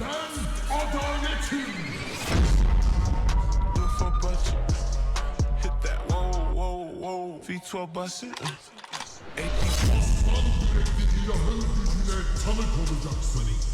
Ben adaletim. Look for budget. Hit that whoa, whoa, whoa. V12 bust it. AP Aslan yürekli ilahın gücüne tanık olacaksın.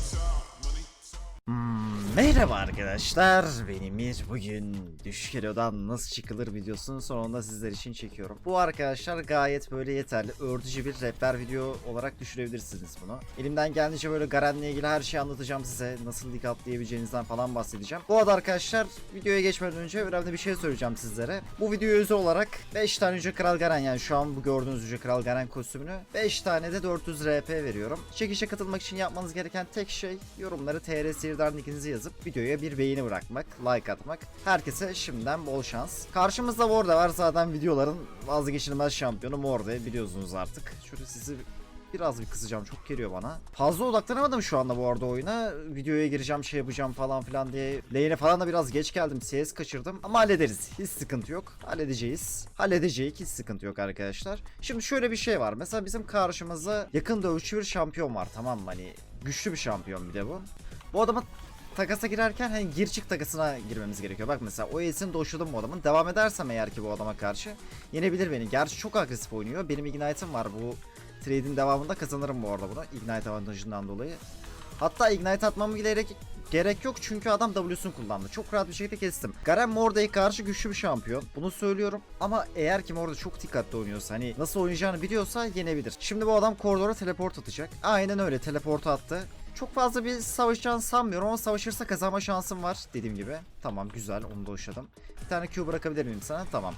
Merhaba arkadaşlar, ben Emir. Bugün Düşük nasıl çıkılır videosunun sonunda sizler için çekiyorum. Bu arkadaşlar gayet böyle yeterli, ördücü bir rehber video olarak düşünebilirsiniz bunu. Elimden geldiğince böyle Garen'le ilgili her şeyi anlatacağım size. Nasıl lig atlayabileceğinizden falan bahsedeceğim. Bu arada arkadaşlar videoya geçmeden önce önemli bir şey söyleyeceğim sizlere. Bu videoya özel olarak 5 tane Yüce Kral Garen yani şu an bu gördüğünüz Yüce Kral Garen kostümünü 5 tane de 400 RP veriyorum. Çekişe katılmak için yapmanız gereken tek şey yorumları TR Sihir'den nickinizi yazıp videoya bir beğeni bırakmak, like atmak. Herkese şimdiden bol şans. Karşımızda Morde var zaten videoların vazgeçilmez şampiyonu Morde biliyorsunuz artık. Şöyle sizi biraz bir kısacağım çok geliyor bana. Fazla odaklanamadım şu anda bu arada oyuna. Videoya gireceğim şey yapacağım falan filan diye. Lane'e falan da biraz geç geldim. CS kaçırdım. Ama hallederiz. Hiç sıkıntı yok. Halledeceğiz. Halledeceğiz. Hiç sıkıntı yok arkadaşlar. Şimdi şöyle bir şey var. Mesela bizim karşımızda yakın dövüşçü bir şampiyon var tamam mı? Hani güçlü bir şampiyon bir de bu. Bu adamın takasa girerken hani gir çık takasına girmemiz gerekiyor. Bak mesela o E'sini doşladım bu adamın. Devam edersem eğer ki bu adama karşı yenebilir beni. Gerçi çok agresif oynuyor. Benim Ignite'ım var bu trade'in devamında kazanırım bu arada bunu. Ignite avantajından dolayı. Hatta Ignite atmamı gerek, gerek yok çünkü adam W'sunu kullandı. Çok rahat bir şekilde kestim. Garen Morda'ya karşı güçlü bir şampiyon. Bunu söylüyorum. Ama eğer ki Morda çok dikkatli oynuyorsa hani nasıl oynayacağını biliyorsa yenebilir. Şimdi bu adam koridora teleport atacak. Aynen öyle teleport attı. Çok fazla bir savaşacağını sanmıyorum ama savaşırsa kazanma şansım var dediğim gibi. Tamam güzel onu da hoşladım. Bir tane Q bırakabilir miyim sana? Tamam.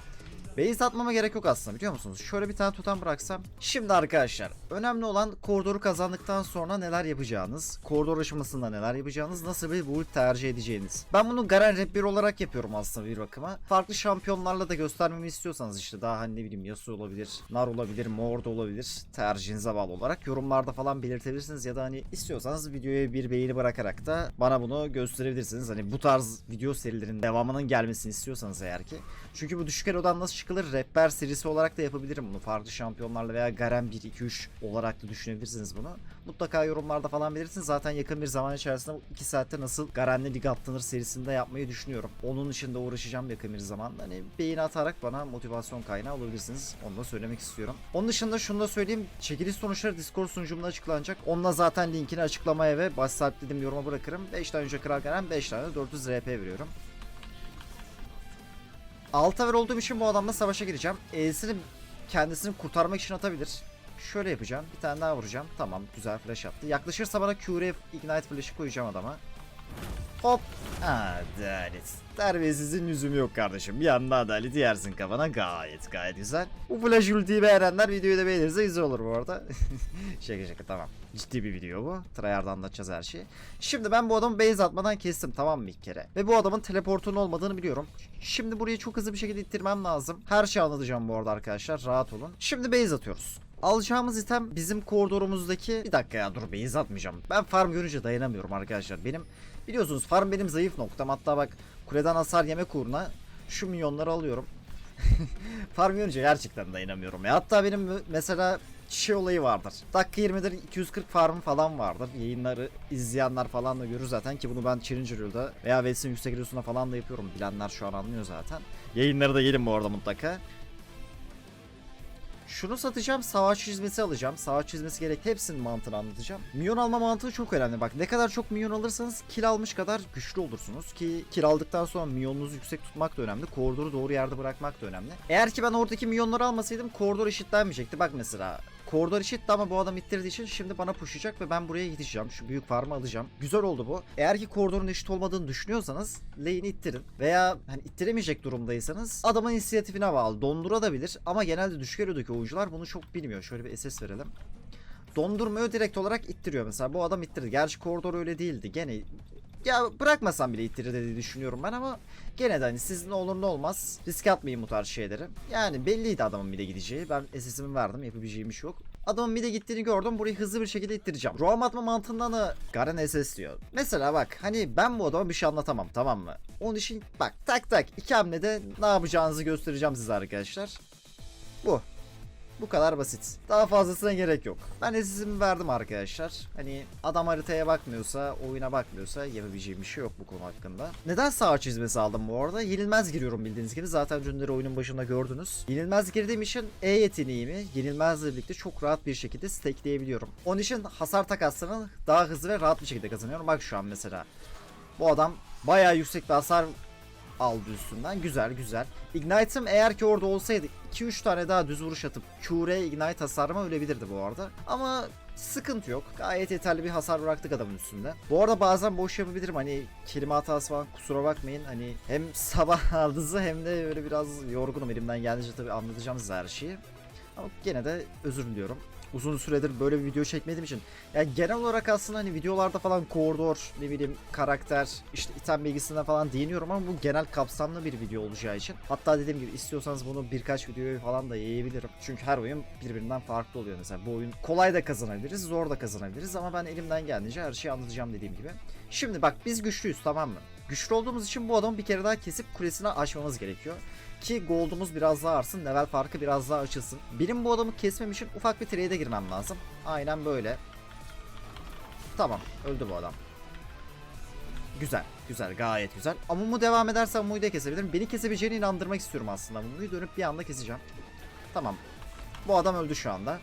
Base atmama gerek yok aslında biliyor musunuz? Şöyle bir tane tutan bıraksam. Şimdi arkadaşlar önemli olan koridoru kazandıktan sonra neler yapacağınız, koridor aşamasında neler yapacağınız, nasıl bir build tercih edeceğiniz. Ben bunu Garen Rap 1 olarak yapıyorum aslında bir bakıma. Farklı şampiyonlarla da göstermemi istiyorsanız işte daha hani ne bileyim Yasuo olabilir, Nar olabilir, Mord olabilir. Tercihinize bağlı olarak yorumlarda falan belirtebilirsiniz ya da hani istiyorsanız videoya bir beğeni bırakarak da bana bunu gösterebilirsiniz. Hani bu tarz video serilerinin devamının gelmesini istiyorsanız eğer ki. Çünkü bu düşük elodan nasıl çıkılır rehber serisi olarak da yapabilirim bunu. Farklı şampiyonlarla veya Garen 1, 2, 3 olarak da düşünebilirsiniz bunu. Mutlaka yorumlarda falan belirtin. Zaten yakın bir zaman içerisinde 2 saatte nasıl Garen'le lig atlanır serisinde yapmayı düşünüyorum. Onun için de uğraşacağım yakın bir zamanda. Hani beğeni atarak bana motivasyon kaynağı olabilirsiniz. Onu da söylemek istiyorum. Onun dışında şunu da söyleyeyim. Çekiliş sonuçları Discord sunucumda açıklanacak. Onunla zaten linkini açıklamaya ve baş sahiplediğim yoruma bırakırım. 5 tane Kral Garen 5 tane de 400 RP veriyorum. Alta ver olduğum için bu adamla savaşa gireceğim. E'sini kendisini kurtarmak için atabilir. Şöyle yapacağım. Bir tane daha vuracağım. Tamam güzel flash attı. Yaklaşırsa bana Q'ye Ignite flash'ı koyacağım adama. Hop. Adalet. Terbiyesizin lüzumu yok kardeşim. Bir anda adaleti yersin kafana. Gayet gayet güzel. Bu flash ultiyi beğenenler videoyu da beğenirse güzel olur bu arada. şaka şaka tamam. Ciddi bir video bu. Tryhard'da anlatacağız her şeyi. Şimdi ben bu adamı base atmadan kestim tamam mı ilk kere. Ve bu adamın teleportunun olmadığını biliyorum. Şimdi burayı çok hızlı bir şekilde ittirmem lazım. Her şeyi anlatacağım bu arada arkadaşlar. Rahat olun. Şimdi base atıyoruz. Alacağımız item bizim koridorumuzdaki... Bir dakika ya dur base atmayacağım. Ben farm görünce dayanamıyorum arkadaşlar. Benim biliyorsunuz farm benim zayıf noktam. Hatta bak kuleden hasar yemek uğruna şu milyonları alıyorum. farm görünce gerçekten dayanamıyorum ya. Hatta benim mesela şey olayı vardır. Dakika 20'dir 240 farm falan vardır. Yayınları izleyenler falan da görür zaten ki bunu ben Challenger Yıl'da veya Vets'in yüksek Elosu'nda falan da yapıyorum. Bilenler şu an anlıyor zaten. Yayınları da gelin bu arada mutlaka. Şunu satacağım, savaş çizmesi alacağım. Savaş çizmesi gerek hepsinin mantığını anlatacağım. Milyon alma mantığı çok önemli. Bak ne kadar çok milyon alırsanız kill almış kadar güçlü olursunuz. Ki kill aldıktan sonra milyonunuzu yüksek tutmak da önemli. Koridoru doğru yerde bırakmak da önemli. Eğer ki ben oradaki milyonları almasaydım koridor eşitlenmeyecekti. Bak mesela koridor eşitti ama bu adam ittirdiği için şimdi bana pushlayacak ve ben buraya gideceğim. Şu büyük farmı alacağım. Güzel oldu bu. Eğer ki koridorun eşit olmadığını düşünüyorsanız lane'i ittirin. Veya hani ittiremeyecek durumdaysanız adamın inisiyatifine bağlı. Dondurabilir ama genelde düşük elodaki oyuncular bunu çok bilmiyor. Şöyle bir SS verelim. Dondurmuyor direkt olarak ittiriyor mesela. Bu adam ittirdi. Gerçi koridor öyle değildi. Gene ya bırakmasam bile ittirir diye düşünüyorum ben ama gene de hani siz ne olur ne olmaz risk atmayın bu tarz şeyleri. Yani belliydi adamın bir de gideceği. Ben SS'imi verdim yapabileceğim iş yok. Adamın bir de gittiğini gördüm. Burayı hızlı bir şekilde ittireceğim. Roam atma mantığından da Garen SS diyor. Mesela bak hani ben bu adama bir şey anlatamam tamam mı? Onun için bak tak tak iki hamlede ne yapacağınızı göstereceğim size arkadaşlar. Bu. Bu kadar basit. Daha fazlasına gerek yok. Ben sizin verdim arkadaşlar. Hani adam haritaya bakmıyorsa, oyuna bakmıyorsa yapabileceğim bir şey yok bu konu hakkında. Neden sağ çizmesi aldım bu arada? Yenilmez giriyorum bildiğiniz gibi. Zaten dünleri oyunun başında gördünüz. Yenilmez girdiğim için E yeteneğimi yenilmezle birlikte çok rahat bir şekilde stackleyebiliyorum. Onun için hasar takaslarını daha hızlı ve rahat bir şekilde kazanıyorum. Bak şu an mesela. Bu adam bayağı yüksek bir hasar aldı üstünden. Güzel güzel. Ignite'ım eğer ki orada olsaydı 2-3 tane daha düz vuruş atıp Q'ye Ignite hasarıma ölebilirdi bu arada. Ama sıkıntı yok. Gayet yeterli bir hasar bıraktık adamın üstünde. Bu arada bazen boş yapabilirim. Hani kelime hatası falan kusura bakmayın. Hani hem sabah aldızı hem de böyle biraz yorgunum. Elimden geldiğince tabii anlatacağım her şeyi. Ama gene de özür diliyorum. Uzun süredir böyle bir video çekmediğim için. Yani genel olarak aslında hani videolarda falan koridor, ne bileyim karakter, işte item bilgisinden falan değiniyorum ama bu genel kapsamlı bir video olacağı için. Hatta dediğim gibi istiyorsanız bunu birkaç videoyu falan da yayabilirim. Çünkü her oyun birbirinden farklı oluyor mesela. Bu oyun kolay da kazanabiliriz, zor da kazanabiliriz ama ben elimden geldiğince her şeyi anlatacağım dediğim gibi. Şimdi bak biz güçlüyüz tamam mı? Güçlü olduğumuz için bu adamı bir kere daha kesip kulesini aşmamız gerekiyor. Ki gold'umuz biraz daha artsın, level farkı biraz daha açılsın. Benim bu adamı kesmem için ufak bir trade'e girmem lazım. Aynen böyle. Tamam, öldü bu adam. Güzel, güzel, gayet güzel. Ama Mumu devam edersen Mumu'yu da kesebilirim. Beni kesebileceğine inandırmak istiyorum aslında. Mumu'yu dönüp bir anda keseceğim. Tamam. Bu adam öldü şu anda.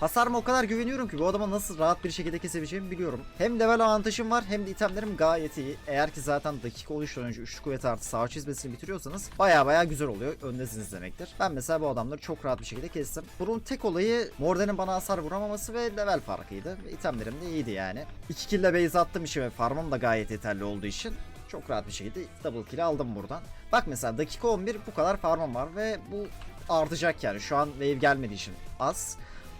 Hasarıma o kadar güveniyorum ki bu adama nasıl rahat bir şekilde kesebileceğimi biliyorum. Hem level avantajım var hem de itemlerim gayet iyi. Eğer ki zaten dakika 13'ten önce 3 kuvvet artı sağ çizmesini bitiriyorsanız baya baya güzel oluyor. Öndesiniz demektir. Ben mesela bu adamları çok rahat bir şekilde kestim. Bunun tek olayı Morden'in bana hasar vuramaması ve level farkıydı. İtemlerim de iyiydi yani. 2 kill base attım işi ve farmım da gayet yeterli olduğu için çok rahat bir şekilde double kill aldım buradan. Bak mesela dakika 11 bu kadar farmım var ve bu artacak yani. Şu an wave gelmediği için az.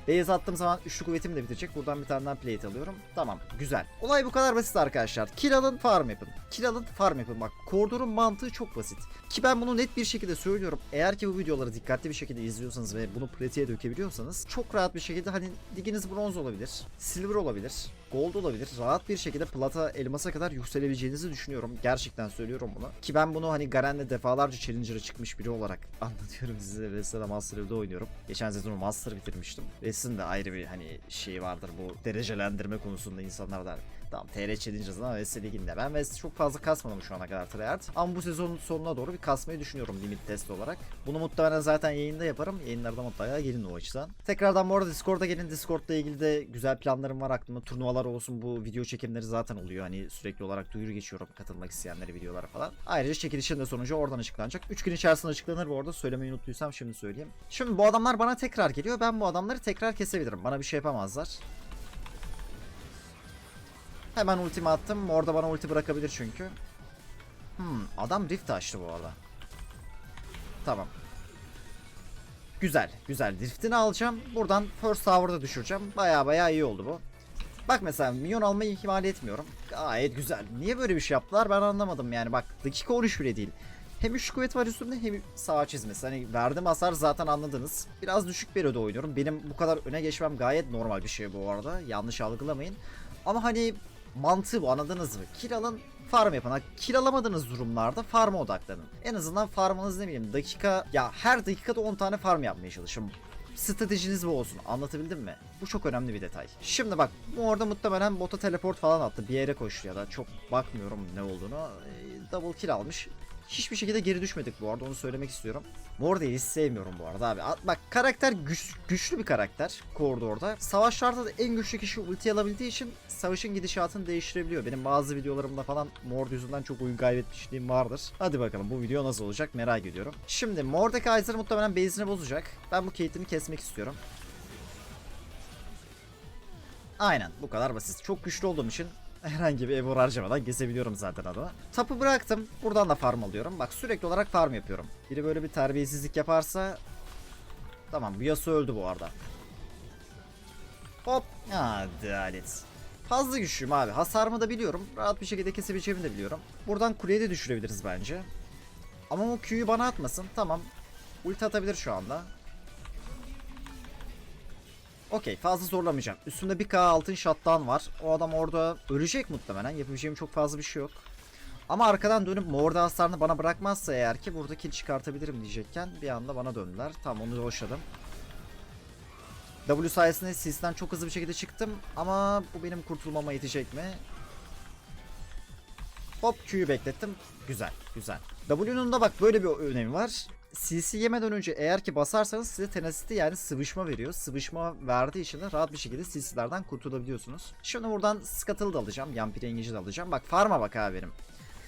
Beyaz attığım zaman üçlü kuvvetimi de bitirecek. Buradan bir tane plate alıyorum. Tamam güzel. Olay bu kadar basit arkadaşlar. Kill alın farm yapın. Kill alın farm yapın. Bak koridorun mantığı çok basit. Ki ben bunu net bir şekilde söylüyorum. Eğer ki bu videoları dikkatli bir şekilde izliyorsanız ve bunu pratiğe dökebiliyorsanız çok rahat bir şekilde hani liginiz bronz olabilir. Silver olabilir. Gold olabilir. Rahat bir şekilde plata, elmasa kadar yükselebileceğinizi düşünüyorum. Gerçekten söylüyorum bunu. Ki ben bunu hani Garen'le defalarca Challenger'a çıkmış biri olarak anlatıyorum size. Wrestle'da Master Eve'de oynuyorum. Geçen sezon Master bitirmiştim. Wrestle'ın da ayrı bir hani şey vardır bu derecelendirme konusunda insanlar der. Tamam TR Challengers'ın ama Wrestle Ligi'nde. Ben Wrestle çok fazla kasmadım şu ana kadar tryhard. Ama bu sezonun sonuna doğru bir kasmayı düşünüyorum limit test olarak. Bunu muhtemelen zaten yayında yaparım. Yayınlarda mutlaka gelin o açıdan. Tekrardan bu arada Discord'a gelin. Discord'la ilgili de güzel planlarım var aklımda. Turnuvalar olsun bu video çekimleri zaten oluyor. Hani sürekli olarak duyuru geçiyorum katılmak isteyenlere videolara falan. Ayrıca çekilişin de sonucu oradan açıklanacak. 3 gün içerisinde açıklanır bu arada. Söylemeyi unuttuysam şimdi söyleyeyim. Şimdi bu adamlar bana tekrar geliyor. Ben bu adamları tekrar kesebilirim. Bana bir şey yapamazlar. Hemen ultimi attım. Orada bana ulti bırakabilir çünkü. Hmm, adam rift açtı bu arada. Tamam. Güzel, güzel. Rift'ini alacağım. Buradan first tower'da düşüreceğim. Baya baya iyi oldu bu. Bak mesela minyon almayı ihmal etmiyorum. Gayet güzel. Niye böyle bir şey yaptılar ben anlamadım yani. Bak dakika 13 bile değil. Hem 3 kuvvet var üstümde hem sağ çizmesi. Hani verdiğim hasar zaten anladınız. Biraz düşük öde oynuyorum. Benim bu kadar öne geçmem gayet normal bir şey bu arada. Yanlış algılamayın. Ama hani mantığı bu anladınız mı? Kill alın farm yapın. Ha, kill alamadığınız durumlarda farm'a odaklanın. En azından farmınız ne bileyim dakika ya her dakikada 10 tane farm yapmaya çalışın. Stratejiniz bu olsun. Anlatabildim mi? Bu çok önemli bir detay. Şimdi bak bu orada muhtemelen bota teleport falan attı. Bir yere koştu ya da çok bakmıyorum ne olduğunu. Ee, double kill almış. Hiçbir şekilde geri düşmedik bu arada onu söylemek istiyorum. Morde'yi hiç sevmiyorum bu arada abi. Bak karakter güç, güçlü bir karakter koridorda. Savaşlarda da en güçlü kişi ulti alabildiği için savaşın gidişatını değiştirebiliyor. Benim bazı videolarımda falan Mord yüzünden çok oyun kaybetmişliğim vardır. Hadi bakalım bu video nasıl olacak merak ediyorum. Şimdi Mordekaiser muhtemelen base'ini bozacak. Ben bu Kate'ini kesmek istiyorum. Aynen bu kadar basit. Çok güçlü olduğum için herhangi bir efor harcamadan kesebiliyorum zaten adamı. Tapı bıraktım. Buradan da farm alıyorum. Bak sürekli olarak farm yapıyorum. Biri böyle bir terbiyesizlik yaparsa... Tamam bu Yasuo öldü bu arada. Hop. Hadi. Fazla güçlüyüm abi. Hasarımı da biliyorum. Rahat bir şekilde kesebileceğimi de biliyorum. Buradan kuleyi de düşürebiliriz bence. Ama o Q'yu bana atmasın. Tamam. Ulti atabilir şu anda. Okey fazla zorlamayacağım. Üstümde bir K altın shutdown var. O adam orada ölecek muhtemelen. Yapabileceğim çok fazla bir şey yok. Ama arkadan dönüp morda hasarını bana bırakmazsa eğer ki burada kill çıkartabilirim diyecekken bir anda bana döndüler. Tamam onu hoşladım. W sayesinde sisten çok hızlı bir şekilde çıktım ama bu benim kurtulmama yetecek mi? Hop Q'yu beklettim. Güzel, güzel. W'nun da bak böyle bir önemi var. CC yemeden önce eğer ki basarsanız size tenacity yani sıvışma veriyor. Sıvışma verdiği için de rahat bir şekilde CC'lerden kurtulabiliyorsunuz. Şimdi buradan Scuttle'ı da alacağım. Yampiri Engage'i de alacağım. Bak farm'a bak abi.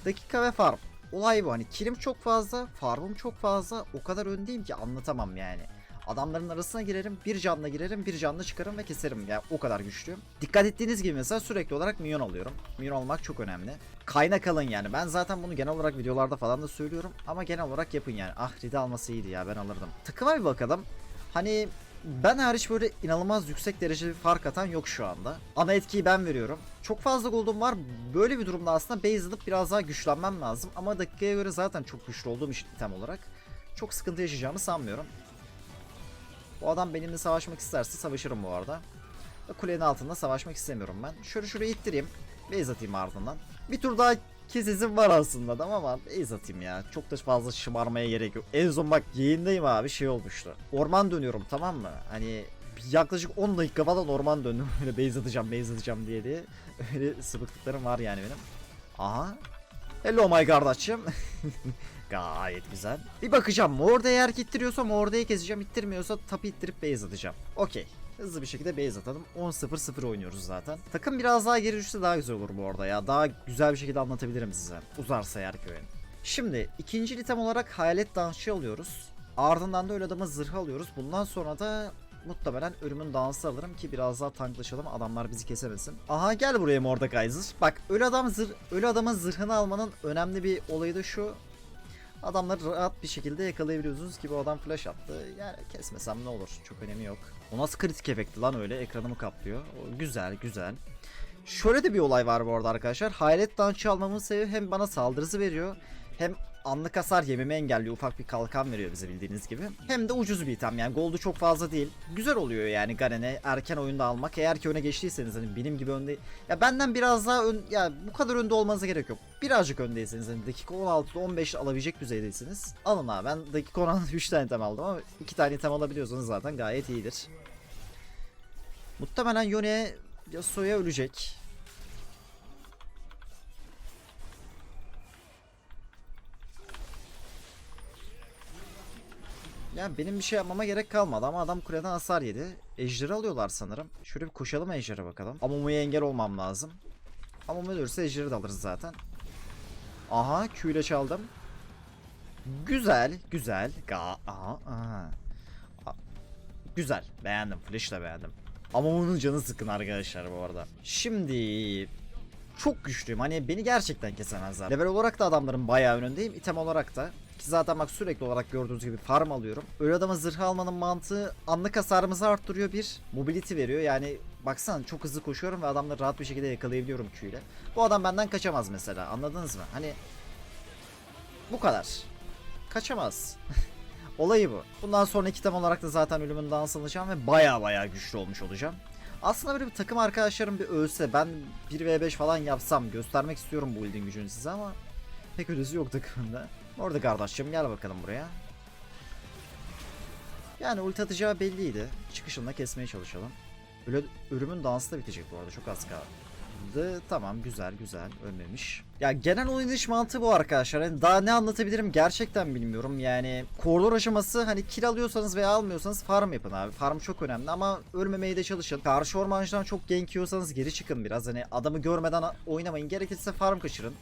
Dakika ve farm. Olay bu. Hani kilim çok fazla, farmım çok fazla. O kadar öndeyim ki anlatamam yani. Adamların arasına girerim, bir canla girerim, bir canla çıkarım ve keserim. Yani o kadar güçlüyüm. Dikkat ettiğiniz gibi mesela sürekli olarak minyon alıyorum. Minyon almak çok önemli. Kaynak alın yani. Ben zaten bunu genel olarak videolarda falan da söylüyorum. Ama genel olarak yapın yani. Ah Ridi alması iyiydi ya ben alırdım. Takıma bir bakalım. Hani ben hariç böyle inanılmaz yüksek derecede bir fark atan yok şu anda. Ana etkiyi ben veriyorum. Çok fazla gold'um var. Böyle bir durumda aslında base alıp biraz daha güçlenmem lazım. Ama dakikaya göre zaten çok güçlü olduğum için item olarak çok sıkıntı yaşayacağımı sanmıyorum. Bu adam benimle savaşmak isterse savaşırım bu arada. Kulenin altında savaşmak istemiyorum ben. Şöyle şuraya ittireyim. Base atayım ardından. Bir tur daha kesizim var aslında adam ama base atayım ya. Çok da fazla şımarmaya gerek yok. En son bak yayındayım abi şey olmuştu. Orman dönüyorum tamam mı? Hani yaklaşık 10 dakika falan orman döndüm. Öyle base atacağım base atacağım diye diye. Öyle sıvıklıklarım var yani benim. Aha. Hello my kardeşim. Gayet güzel. Bir bakacağım. Morda eğer ki ittiriyorsa Morda'yı keseceğim. İttirmiyorsa tapı ittirip base atacağım. Okey. Hızlı bir şekilde base atalım. 10-0-0 oynuyoruz zaten. Takım biraz daha geri düşse daha güzel olur bu arada ya. Daha güzel bir şekilde anlatabilirim size. Uzarsa eğer ki. Şimdi ikinci item olarak hayalet dansçı alıyoruz. Ardından da öyle adama zırh alıyoruz. Bundan sonra da muhtemelen ölümün dansı alırım ki biraz daha tanklaşalım adamlar bizi kesemesin. Aha gel buraya Mordekaiser. Bak ölü adam zırh ölü adamın zırhını almanın önemli bir olayı da şu. Adamları rahat bir şekilde yakalayabiliyorsunuz ki bu adam flash attı. Yani kesmesem ne olur çok önemi yok. O nasıl kritik efekti lan öyle ekranımı kaplıyor. O, güzel güzel. Şöyle de bir olay var bu arada arkadaşlar. Hayalet dançı almamın sebebi hem bana saldırısı veriyor hem anlık hasar yememi engelliyor. Ufak bir kalkan veriyor bize bildiğiniz gibi. Hem de ucuz bir item yani gold'u çok fazla değil. Güzel oluyor yani Garen'e erken oyunda almak. Eğer ki öne geçtiyseniz hani benim gibi önde... Ya benden biraz daha ön... Ya bu kadar önde olmanıza gerek yok. Birazcık öndeyseniz hani dakika 16'da 15 alabilecek düzeydeysiniz. Alın abi ben dakika 16'da 3 tane item aldım ama 2 tane item alabiliyorsanız zaten gayet iyidir. Muhtemelen Yone Yasuo'ya ölecek. Yani benim bir şey yapmama gerek kalmadı ama adam kuleden hasar yedi. Ejder'i alıyorlar sanırım. Şöyle bir koşalım Ejder'e bakalım. Amumu'ya engel olmam lazım. Amumu ölürse Ejder'i de alırız zaten. Aha Q ile çaldım. Güzel, güzel. Ga aha, aha. Güzel, beğendim. Flash'la beğendim. Amumu'nun canı sıkın arkadaşlar bu arada. Şimdi çok güçlüyüm. Hani beni gerçekten kesemezler. Level olarak da adamların bayağı önündeyim. İtem olarak da. Ki zaten bak sürekli olarak gördüğünüz gibi farm alıyorum. Öyle adama zırh almanın mantığı anlık hasarımızı arttırıyor bir. Mobility veriyor. Yani baksana çok hızlı koşuyorum ve adamları rahat bir şekilde yakalayabiliyorum Q ile. Bu adam benden kaçamaz mesela. Anladınız mı? Hani bu kadar. Kaçamaz. Olayı bu. Bundan sonra item olarak da zaten ölümün dans alacağım ve baya baya güçlü olmuş olacağım. Aslında böyle bir takım arkadaşlarım bir ölse ben 1v5 falan yapsam göstermek istiyorum bu build'in gücünü size ama pek öylesi yok takımda. Orada kardeşim gel bakalım buraya. Yani ulti atacağı belliydi. Çıkışında kesmeye çalışalım. Öyle ölümün dansı da bitecek bu arada çok az kaldı. Tamam güzel güzel ölmemiş. Ya genel oynayış mantığı bu arkadaşlar. Yani daha ne anlatabilirim gerçekten bilmiyorum. Yani koridor aşaması hani kill alıyorsanız veya almıyorsanız farm yapın abi. Farm çok önemli ama ölmemeye de çalışın. Karşı ormancıdan çok gank yiyorsanız geri çıkın biraz. Hani adamı görmeden oynamayın. Gerekirse farm kaçırın.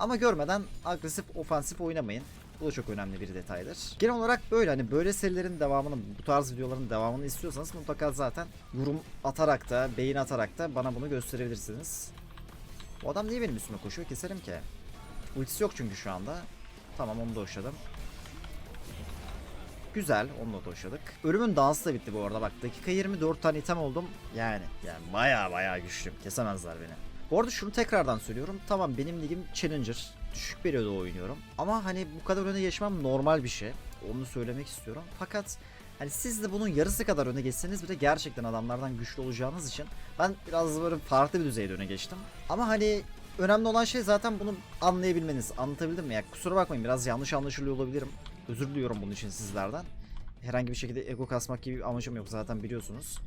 Ama görmeden agresif ofansif oynamayın. Bu da çok önemli bir detaydır. Genel olarak böyle hani böyle serilerin devamını, bu tarz videoların devamını istiyorsanız mutlaka zaten yorum atarak da, beğeni atarak da bana bunu gösterebilirsiniz. Bu adam niye benim üstüme koşuyor? Keserim ki. Ultisi yok çünkü şu anda. Tamam onu da hoşladım. Güzel onu da hoşladık. Ölümün dansı da bitti bu arada bak dakika 24 tane item oldum. Yani yani baya baya güçlüyüm. Kesemezler beni. Bu arada şunu tekrardan söylüyorum. Tamam benim ligim Challenger. Düşük periyoda oynuyorum. Ama hani bu kadar öne geçmem normal bir şey. Onu söylemek istiyorum. Fakat hani siz de bunun yarısı kadar öne geçseniz bile gerçekten adamlardan güçlü olacağınız için ben biraz böyle farklı bir düzeyde öne geçtim. Ama hani önemli olan şey zaten bunu anlayabilmeniz. Anlatabildim mi? Ya kusura bakmayın biraz yanlış anlaşılıyor olabilirim. Özür diliyorum bunun için sizlerden. Herhangi bir şekilde ego kasmak gibi bir amacım yok zaten biliyorsunuz.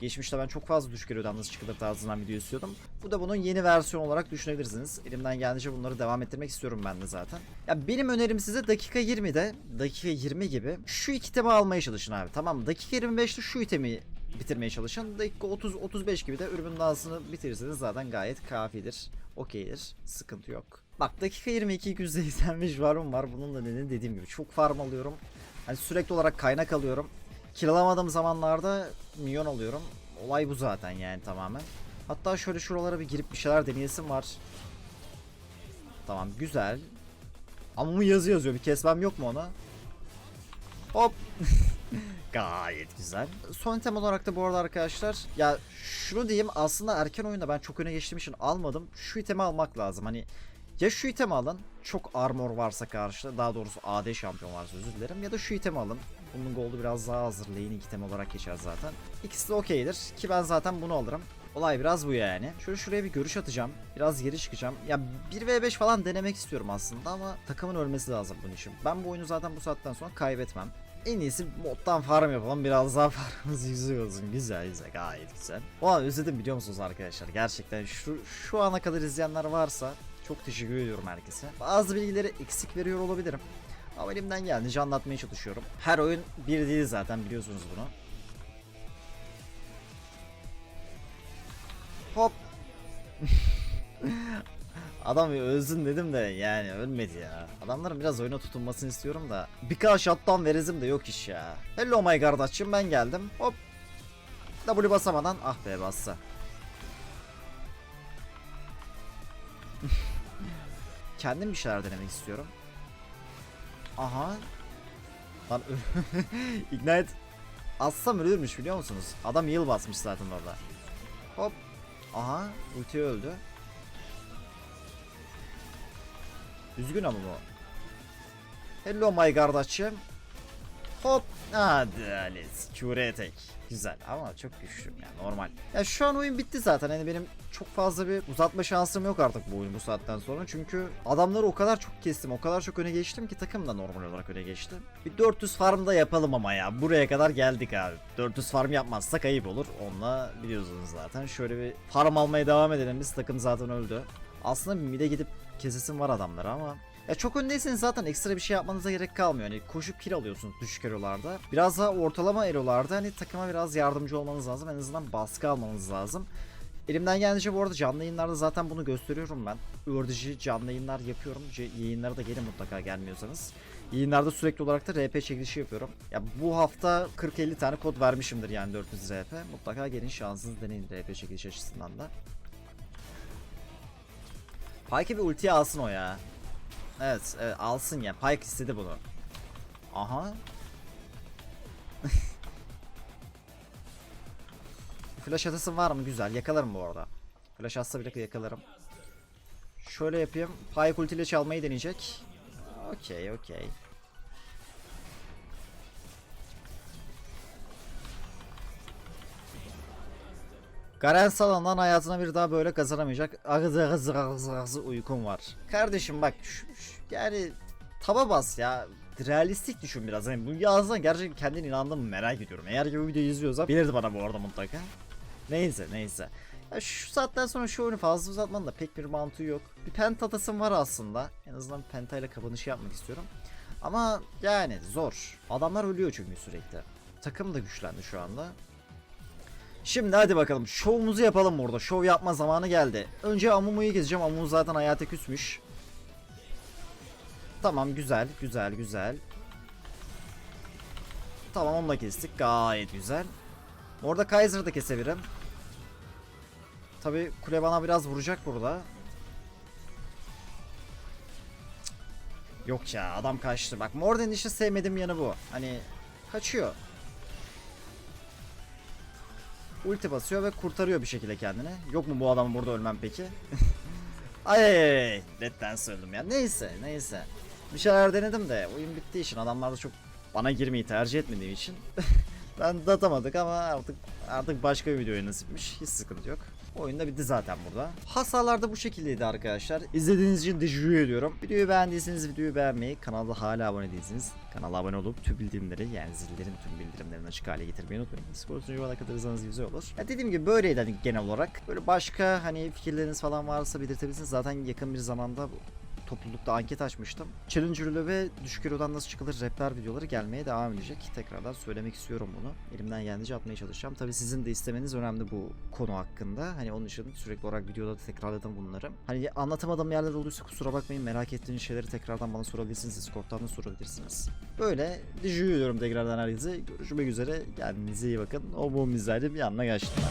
Geçmişte ben çok fazla düşük görüyordum nasıl çıkılır tarzından video istiyordum. Bu da bunun yeni versiyonu olarak düşünebilirsiniz. Elimden geldiğince bunları devam ettirmek istiyorum ben de zaten. Ya benim önerim size dakika 20'de, dakika 20 gibi şu iki itemi almaya çalışın abi. Tamam? Dakika 25'te şu itemi bitirmeye çalışın. Dakika 30-35 gibi de ürünün dansını bitirirseniz zaten gayet kafidir. Okeydir. Sıkıntı yok. Bak dakika 22 %85 var mı var. Bunun da nedeni dediğim gibi çok farm alıyorum. Hani sürekli olarak kaynak alıyorum. Kiralamadığım zamanlarda milyon alıyorum. Olay bu zaten yani tamamen. Hatta şöyle şuralara bir girip bir şeyler deneyesim var. Tamam güzel. Ama bu yazı yazıyor. Bir kesmem yok mu ona? Hop. Gayet güzel. Son item olarak da bu arada arkadaşlar ya şunu diyeyim aslında erken oyunda ben çok öne geçtiğim için almadım. Şu itemi almak lazım. Hani ya şu itemi alın çok armor varsa karşıda daha doğrusu AD şampiyon varsa özür dilerim ya da şu itemi alın. Bunun gold'u biraz daha hazır laning item olarak geçer zaten. İkisi de okeydir ki ben zaten bunu alırım. Olay biraz bu yani. Şöyle şuraya bir görüş atacağım. Biraz geri çıkacağım. Ya 1v5 falan denemek istiyorum aslında ama takımın ölmesi lazım bunun için. Ben bu oyunu zaten bu saatten sonra kaybetmem. En iyisi moddan farm yapalım. Biraz daha farmımız yüzü olsun. Güzel güzel gayet güzel. Valla özledim biliyor musunuz arkadaşlar? Gerçekten şu, şu ana kadar izleyenler varsa çok teşekkür ediyorum herkese. Bazı bilgileri eksik veriyor olabilirim. Ama elimden geldiğince anlatmaya çalışıyorum. Her oyun bir değil zaten biliyorsunuz bunu. Hop. Adam ölsün dedim de yani ölmedi ya. Adamların biraz oyuna tutunmasını istiyorum da. Birkaç shotdown verizim de yok iş ya. Hello my kardeşim ben geldim. Hop. W basamadan ah be bassa. Kendim bir şeyler denemek istiyorum. Aha. Lan Ignite Assam ölürmüş biliyor musunuz? Adam heal basmış zaten orada. Hop. Aha. Ulti öldü. Üzgün ama bu. Hello my kardeşim. Hop. Hadi Alice. Küre tek. Güzel ama çok güçlüyüm yani normal. Ya şu an oyun bitti zaten. Hani benim çok fazla bir uzatma şansım yok artık bu oyun bu saatten sonra. Çünkü adamları o kadar çok kestim, o kadar çok öne geçtim ki takım da normal olarak öne geçti. Bir 400 farm da yapalım ama ya. Buraya kadar geldik abi. 400 farm yapmazsak ayıp olur. Onunla biliyorsunuz zaten. Şöyle bir farm almaya devam edelim. Biz takım zaten öldü. Aslında bir mide gidip kesesim var adamlara ama ya çok öndeyseniz zaten ekstra bir şey yapmanıza gerek kalmıyor. Hani koşup kill alıyorsunuz düşük elolarda. Biraz daha ortalama elolarda hani takıma biraz yardımcı olmanız lazım. En azından baskı almanız lazım. Elimden geldiğince bu arada canlı yayınlarda zaten bunu gösteriyorum ben. Öğretici canlı yayınlar yapıyorum. Yayınlara da gelin mutlaka gelmiyorsanız. Yayınlarda sürekli olarak da RP çekilişi yapıyorum. Ya bu hafta 40-50 tane kod vermişimdir yani 400 RP. Mutlaka gelin şansınızı deneyin RP çekiliş açısından da. Pike bir ultiye alsın o ya. Evet, evet alsın ya. Pike istedi bunu. Aha. Flash atasın var mı? Güzel. Yakalarım bu arada. Flash atsa bile yakalarım. Şöyle yapayım. Pike ultiyle çalmayı deneyecek. Okey, okey. Garen Salan'dan hayatına bir daha böyle kazanamayacak. Ağzı ağzı ağzı ağzı uykum var. Kardeşim bak şu, şu- yani taba bas ya. Realistik düşün biraz. Hani bu yazdan gerçekten kendine inandın mı merak ediyorum. Eğer ki bu videoyu izliyorsa bilirdi bana bu arada mutlaka. Neyse neyse. Ya şu saatten sonra şu oyunu fazla uzatmanın da pek bir mantığı yok. Bir penta atasım var aslında. En azından penta ile kapanışı yapmak istiyorum. Ama yani zor. Adamlar ölüyor çünkü sürekli. Takım da güçlendi şu anda. Şimdi hadi bakalım şovumuzu yapalım burada. Şov yapma zamanı geldi. Önce Amumu'yu gezeceğim. Amumu zaten hayata küsmüş. Tamam güzel güzel güzel. Tamam onu da kestik. Gayet güzel. Orada Kaiser'ı da kesebilirim. Tabi kule bana biraz vuracak burada. Yok ya adam kaçtı. Bak Morden'in işte sevmediğim yanı bu. Hani kaçıyor. Ulti basıyor ve kurtarıyor bir şekilde kendini. Yok mu bu adam burada ölmem peki? ay ay ay. Redden söyledim ya. Neyse neyse. Bir şeyler denedim de oyun bittiği için adamlar da çok bana girmeyi tercih etmediği için ben de atamadık ama artık artık başka bir videoya nasipmiş. Hiç sıkıntı yok. Oyun da bitti zaten burada. Hasarlar da bu şekildeydi arkadaşlar. İzlediğiniz için teşekkür ediyorum. Videoyu beğendiyseniz videoyu beğenmeyi, kanala hala abone değilseniz kanala abone olup tüm bildirimleri yani zillerin tüm bildirimlerini açık hale getirmeyi unutmayın. Spor sunucuma katılırsanız güzel olur. Ya dediğim gibi böyleydi hani genel olarak. Böyle başka hani fikirleriniz falan varsa belirtebilirsiniz. Zaten yakın bir zamanda bu toplulukta anket açmıştım. Challenge ve düşük elodan nasıl çıkılır rapler videoları gelmeye devam edecek. Tekrardan söylemek istiyorum bunu. Elimden geldiğince atmaya çalışacağım. Tabii sizin de istemeniz önemli bu konu hakkında. Hani onun için sürekli olarak videoda da tekrarladım bunları. Hani anlatamadığım yerler olduysa kusura bakmayın. Merak ettiğiniz şeyleri tekrardan bana sorabilirsiniz. Discord'dan da sorabilirsiniz. Böyle ediyorum tekrardan herkese. Görüşmek üzere. Kendinize iyi bakın. O bu mizahı bir yanına kaçtım.